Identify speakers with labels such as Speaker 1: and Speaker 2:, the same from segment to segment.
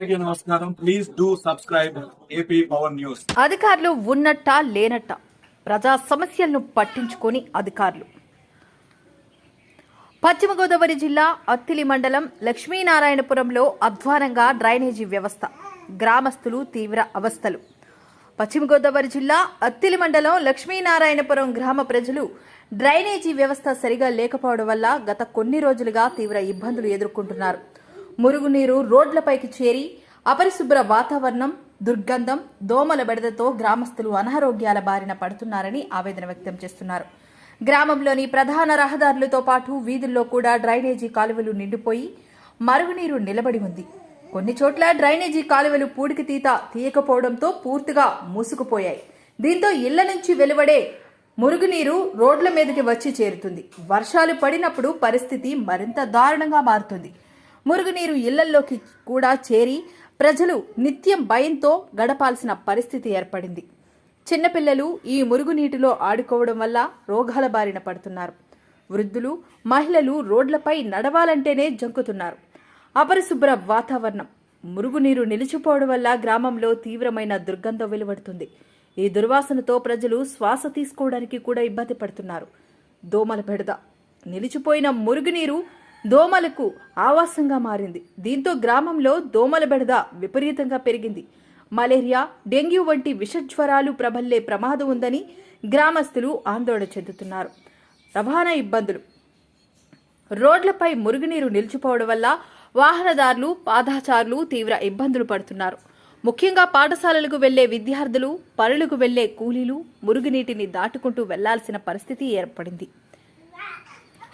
Speaker 1: నమస్కారం. Please do subscribe AP power news
Speaker 2: అధికారులు ఉన్నట్ట లేనట్ట ప్రజా సమస్యలను పట్టించుకొని అధికారులు. పశ్చిమ గోదావరి జిల్లా అత్తిలి మండలం లక్ష్మీనారాయణపురంలో అధ్వానంగా డ్రైనేజీ వ్యవస్థ గ్రామస్తులు తీవ్ర అవస్థలు. పశ్చిమ గోదావరి జిల్లా అత్తిలి మండలం లక్ష్మీనారాయణపురం గ్రామ ప్రజలు డ్రైనేజీ వ్యవస్థ సరిగా లేకపోవడం వల్ల గత కొన్ని రోజులుగా తీవ్ర ఇబ్బందులు ఎదుర్కొంటున్నారు. మురుగునీరు రోడ్లపైకి చేరి అపరిశుభ్ర వాతావరణం దుర్గంధం దోమల బెడదతో గ్రామస్తులు అనారోగ్యాల బారిన పడుతున్నారని ఆవేదన వ్యక్తం చేస్తున్నారు. గ్రామంలోని ప్రధాన రహదారులతో పాటు వీధుల్లో కూడా డ్రైనేజీ కాలువలు నిండిపోయి మరుగునీరు నిలబడి ఉంది. కొన్ని చోట్ల డ్రైనేజీ కాలువలు పూడికి తీత తీయకపోవడంతో పూర్తిగా మూసుకుపోయాయి. దీంతో ఇళ్ళ నుంచి వెలువడే మురుగునీరు రోడ్ల మీదకి వచ్చి చేరుతుంది. వర్షాలు పడినప్పుడు పరిస్థితి మరింత దారుణంగా మారుతుంది. మురుగునీరు ఇళ్ళల్లోకి కూడా చేరి ప్రజలు నిత్యం భయంతో గడపాల్సిన పరిస్థితి ఏర్పడింది. చిన్నపిల్లలు ఈ మురుగునీటిలో ఆడుకోవడం వల్ల రోగాల బారిన పడుతున్నారు. వృద్ధులు మహిళలు రోడ్లపై నడవాలంటేనే జంకుతున్నారు. అపరిశుభ్ర వాతావరణం మురుగునీరు నిలిచిపోవడం వల్ల గ్రామంలో తీవ్రమైన దుర్గంధం వెలువడుతుంది. ఈ దుర్వాసనతో ప్రజలు శ్వాస తీసుకోవడానికి కూడా ఇబ్బంది పడుతున్నారు. దోమల బెడద నిలిచిపోయిన మురుగునీరు దోమలకు ఆవాసంగా మారింది. దీంతో గ్రామంలో దోమల బెడద విపరీతంగా పెరిగింది. మలేరియా డెంగ్యూ వంటి విషజ్వరాలు ప్రబల్లే ప్రమాదం ఉందని గ్రామస్తులు ఆందోళన చెందుతున్నారు. రవాణా ఇబ్బందులు. రోడ్లపై మురుగునీరు నిలిచిపోవడం వల్ల వాహనదారులు పాదాచారులు తీవ్ర ఇబ్బందులు పడుతున్నారు. ముఖ్యంగా పాఠశాలలకు వెళ్ళే విద్యార్థులు పనులకు వెళ్ళే కూలీలు మురుగునీటిని దాటుకుంటూ వెళ్ళాల్సిన పరిస్థితి ఏర్పడింది.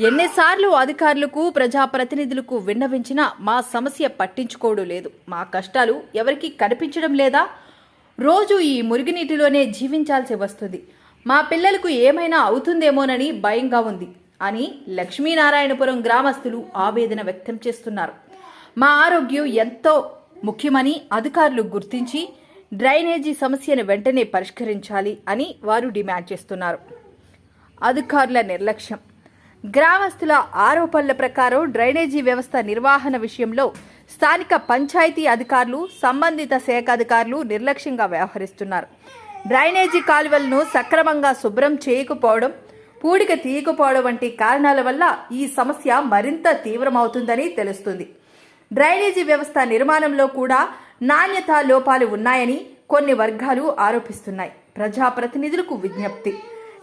Speaker 2: ఎన్నిసార్లు అధికారులకు ప్రజాప్రతినిధులకు విన్నవించినా మా సమస్య పట్టించుకోవడం లేదు. మా కష్టాలు ఎవరికీ కనిపించడం లేదా? రోజు ఈ మురుగునీటిలోనే జీవించాల్సి వస్తుంది. మా పిల్లలకు ఏమైనా అవుతుందేమోనని భయంగా ఉంది అని లక్ష్మీనారాయణపురం గ్రామస్తులు ఆవేదన వ్యక్తం చేస్తున్నారు. మా ఆరోగ్యం ఎంతో ముఖ్యమని అధికారులు గుర్తించి డ్రైనేజీ సమస్యను వెంటనే పరిష్కరించాలి అని వారు డిమాండ్ చేస్తున్నారు. అధికారుల నిర్లక్ష్యం. గ్రామస్తుల ఆరోపణల ప్రకారం డ్రైనేజీ వ్యవస్థ నిర్వహణ విషయంలో స్థానిక పంచాయతీ అధికారులు సంబంధిత శాఖ అధికారులు నిర్లక్ష్యంగా వ్యవహరిస్తున్నారు. డ్రైనేజీ కాలువలను సక్రమంగా శుభ్రం చేయకపోవడం పూడిక తీయకపోవడం వంటి కారణాల వల్ల ఈ సమస్య మరింత తీవ్రమవుతుందని తెలుస్తుంది. డ్రైనేజీ వ్యవస్థ నిర్మాణంలో కూడా నాణ్యత లోపాలు ఉన్నాయని కొన్ని వర్గాలు ఆరోపిస్తున్నాయి. ప్రజాప్రతినిధులకు విజ్ఞప్తి.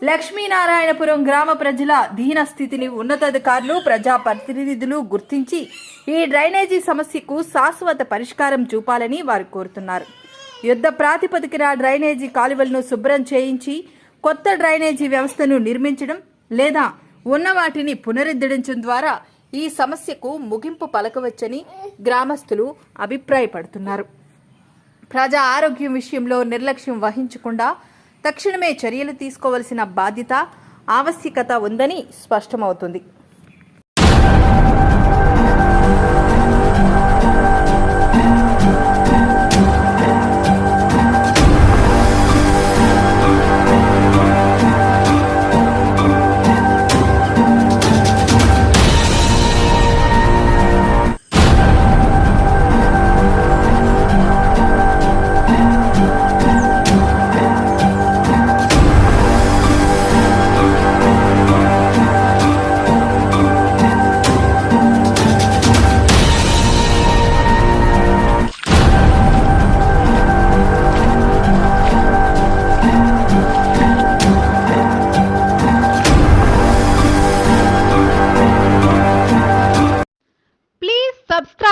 Speaker 2: లక్ష్మీనారాయణపురం గ్రామ ప్రజల దీన స్థితిని ఉన్నతాధికారులు ప్రజాప్రతినిధులు గుర్తించి ఈ డ్రైనేజీ సమస్యకు శాశ్వత పరిష్కారం చూపాలని వారు కోరుతున్నారు. యుద్ధ ప్రాతిపదికన డ్రైనేజీ కాలువలను శుభ్రం చేయించి కొత్త డ్రైనేజీ వ్యవస్థను నిర్మించడం లేదా ఉన్న వాటిని పునరుద్ధరించడం ద్వారా ఈ సమస్యకు ముగింపు పలకవచ్చని గ్రామస్తులు అభిప్రాయపడుతున్నారు. ప్రజా ఆరోగ్యం విషయంలో నిర్లక్ష్యం వహించకుండా తక్షణమే చర్యలు తీసుకోవలసిన బాధ్యత ఆవశ్యకత ఉందని స్పష్టమవుతుంది.